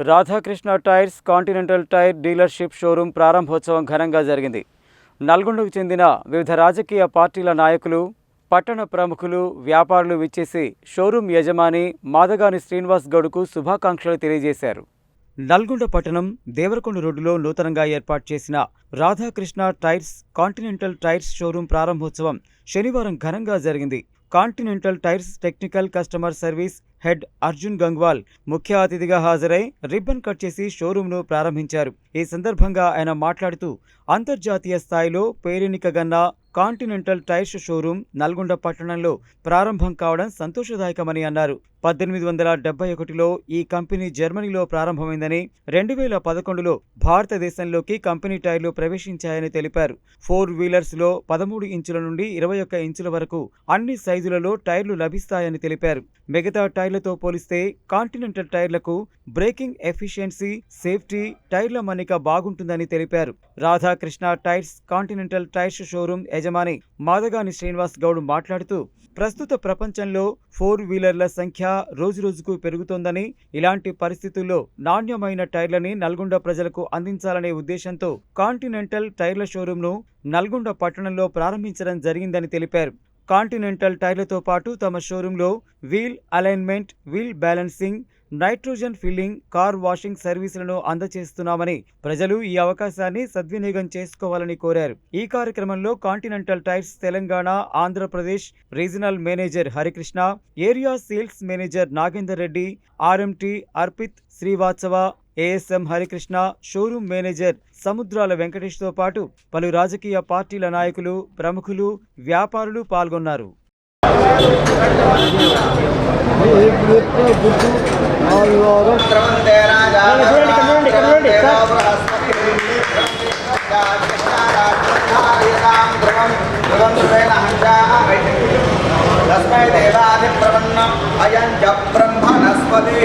Radhakrishna tyres continental tyre dealership showroom ప్రారంభోత్సవం ఘనంగా జరిగింది. నల్గొండకు చెందిన వివిధ రాజకీయ పార్టీల నాయకులు పట్టణ ప్రముఖులు వ్యాపారులు విచ్చేసి షోరూం యజమాని మాదగాని శ్రీనివాస్ గౌడ్కు శుభాకాంక్షలు తెలియజేశారు. నల్గొండ పట్టణం దేవరకొండ రోడ్డులో నూతనంగా ఏర్పాటు చేసిన Radhakrishna tyres continental tyres showroom ప్రారంభోత్సవం శనివారం ఘనంగా జరిగింది. Continental tyres technical customer service head Arjun Gangwal ముఖ్య అతిథిగా హాజరై రిబ్బన్ కట్ చేసి షోరూంను ప్రారంభించారు. ఈ సందర్భంగా ఆయన మాట్లాడుతూ అంతర్జాతీయ స్థాయిలో పేరెనికగన్న కాంటినెంటల్ టైర్స్ షోరూం నల్గొండ పట్టణంలో ప్రారంభం కావడం సంతోషదాయకమని అన్నారు. పద్దెనిమిది వందల డెబ్బై ఒకటిలో ఈ కంపెనీ జర్మనీలో ప్రారంభమైందని రెండు వేల పదకొండులో భారతదేశంలోకి కంపెనీ టైర్లు ప్రవేశించాయని తెలిపారు. ఫోర్ వీలర్స్లో పదమూడు ఇంచుల నుండి ఇరవై ఒక్క ఇంచుల వరకు అన్ని సైజులలో టైర్లు లభిస్తాయని తెలిపారు. మిగతా టైర్ టైర్లతో పోలిస్తే కాంటినెంటల్ టైర్లకు బ్రేకింగ్ ఎఫిషియన్సీ సేఫ్టీ టైర్ల మన్నిక బాగుంటుందని తెలిపారు. Radhakrishna tyres continental tyres showroom యజమాని మాదగాని శ్రీనివాస్ గౌడ్ మాట్లాడుతూ ప్రస్తుత ప్రపంచంలో ఫోర్ వీలర్ల సంఖ్య రోజురోజుకు పెరుగుతోందని ఇలాంటి పరిస్థితుల్లో నాణ్యమైన టైర్లని నల్గొండ ప్రజలకు అందించాలనే ఉద్దేశంతో కాంటినెంటల్ టైర్ల షోరూంను నల్గొండ పట్టణంలో ప్రారంభించడం జరిగిందని తెలిపారు. కాంటినెంటల్ టైర్లతో పాటు తమ షోరూంలో wheel alignment wheel balancing nitrogen filling car washing సర్వీసులను అందజేస్తున్నామని ప్రజలు ఈ అవకాశాన్ని సద్వినియోగం చేసుకోవాలని కోరారు. ఈ కార్యక్రమంలో continental tyres Telangana Andhra Pradesh regional manager Harikrishna area sales manager Nagender Reddy RMT Arpit Srivastava ASM Harikrishna showroom manager Samudrala వెంకటేష్తో పాటు పలు రాజకీయ పార్టీల నాయకులు ప్రముఖులు వ్యాపారులు పాల్గొన్నారు. తస్మై దేవాది తస్మై అయం చ బ్రహ్మ నస్పతి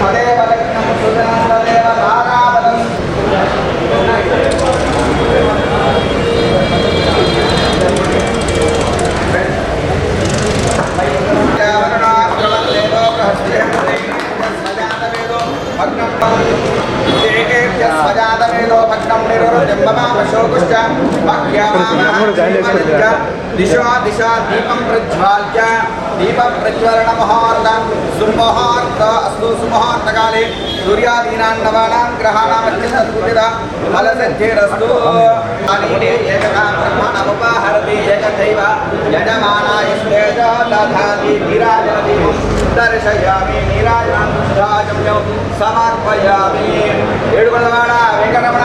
తదేవ లగ్నం సుజనం తదేవ తారాబలం దిశా దిశా దీపం ప్రజ్వాల్య దీప ప్రజ్వలన ముహూర్త సుముహూర్త అస్తు సుముహూర్తకాలే సూర్యాదీనాం నవానాం గ్రహాణాం అత్యంత ఫలసిద్ధిరస్తు అనీనే ఏకదా బ్రహ్మణముపహరతి ఏకదైవ యజమానాయస్తేజ దధాతి నీరాజనది దర్శయామి నీరాజనం సమర్పయామి ఏడుకొండవాడ Venkataramana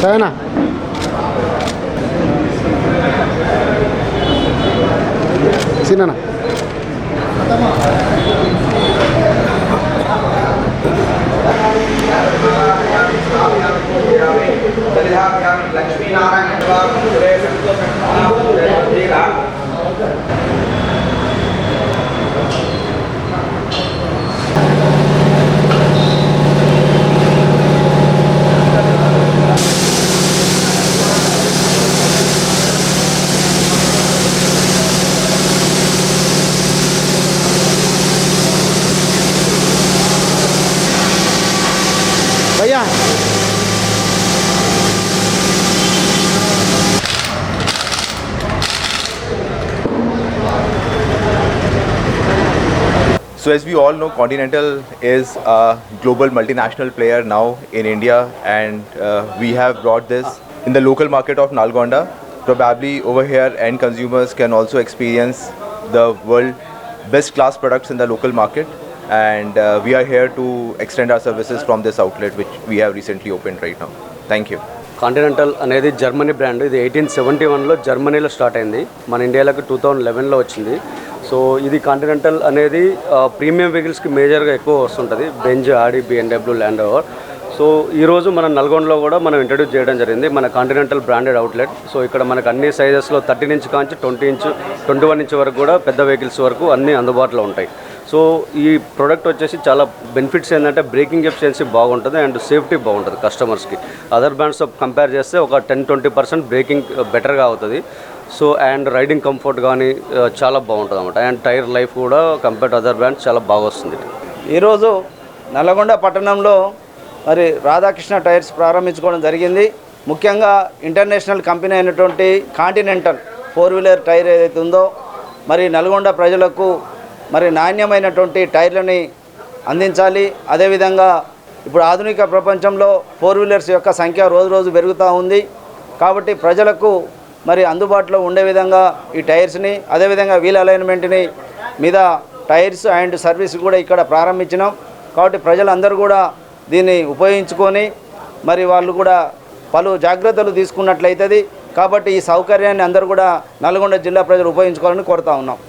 Sana. Sini, Nana. So as we all know, Continental is a global multinational player now in India, and uh, we have brought this in the local market of Nalgonda. Probably over here, end consumers can also experience the world best class products in the local market. and uh, we are here to extend our services from this outlet which we have recently opened right now. Thank you. Continental అనేది Germany brand ఇది eighteen seventy వన్లో జర్మనీలో start అయింది మన ఇండియాలోకి two thousand లెవెన్లో వచ్చింది so ఇది continental అనేది premium వెహికల్స్కి మేజర్గా ఎక్కువ వస్తుంటుంది. Benz Audi BMW Land Rover so ఈరోజు మన నల్గొండలో కూడా మనం ఇంట్రడ్యూస్ చేయడం జరిగింది మన కాంటినెంటల్ బ్రాండెడ్ అవుట్లెట్ సో ఇక్కడ మనకు అన్ని సైజెస్లో థర్టీన్ ఇంచ్ కాంచి twenty inch twenty one inch వరకు కూడా పెద్ద వెహికల్స్ వరకు అన్నీ అందుబాటులో ఉంటాయి. సో ఈ ప్రోడక్ట్ వచ్చేసి చాలా బెనిఫిట్స్ ఏంటంటే బ్రేకింగ్ ఎఫిషియన్సీ బాగుంటుంది అండ్ సేఫ్టీ బాగుంటుంది కస్టమర్స్కి అదర్ బ్రాండ్స్తో కంపేర్ చేస్తే ఒక టెన్ ట్వంటీ పర్సెంట్ బ్రేకింగ్ బెటర్గా అవుతుంది. సో అండ్ రైడింగ్ కంఫర్ట్ కానీ చాలా బాగుంటుంది అనమాట అండ్ టైర్ లైఫ్ కూడా కంపేర్ టు అదర్ బ్రాండ్స్ చాలా బాగా వస్తుంది. ఈరోజు నల్లగొండ పట్టణంలో మరి రాధాకృష్ణ టైర్స్ ప్రారంభించుకోవడం జరిగింది. ముఖ్యంగా ఇంటర్నేషనల్ కంపెనీ అయినటువంటి కాంటినెంటల్ ఫోర్ వీలర్ టైర్ ఏదైతే ఉందో మరి నల్గొండ ప్రజలకు మరి నాణ్యమైనటువంటి టైర్లని అందించాలి. అదేవిధంగా ఇప్పుడు ఆధునిక ప్రపంచంలో ఫోర్ వీలర్స్ యొక్క సంఖ్య రోజు రోజు పెరుగుతూ ఉంది. కాబట్టి ప్రజలకు మరి అందుబాటులో ఉండే విధంగా ఈ టైర్స్ని అదేవిధంగా వీల్ అలైన్మెంట్ని మీద టైర్స్ అండ్ సర్వీస్ కూడా ఇక్కడ ప్రారంభించినాం. కాబట్టి ప్రజలందరూ కూడా దీన్ని ఉపయోగించుకొని మరి వాళ్ళు కూడా పలు జాగ్రత్తలు తీసుకున్నట్లయితుంది. కాబట్టి ఈ సౌకర్యాన్ని అందరూ కూడా నల్గొండ జిల్లా ప్రజలు ఉపయోగించుకోవాలని కోరుతా ఉన్నాం.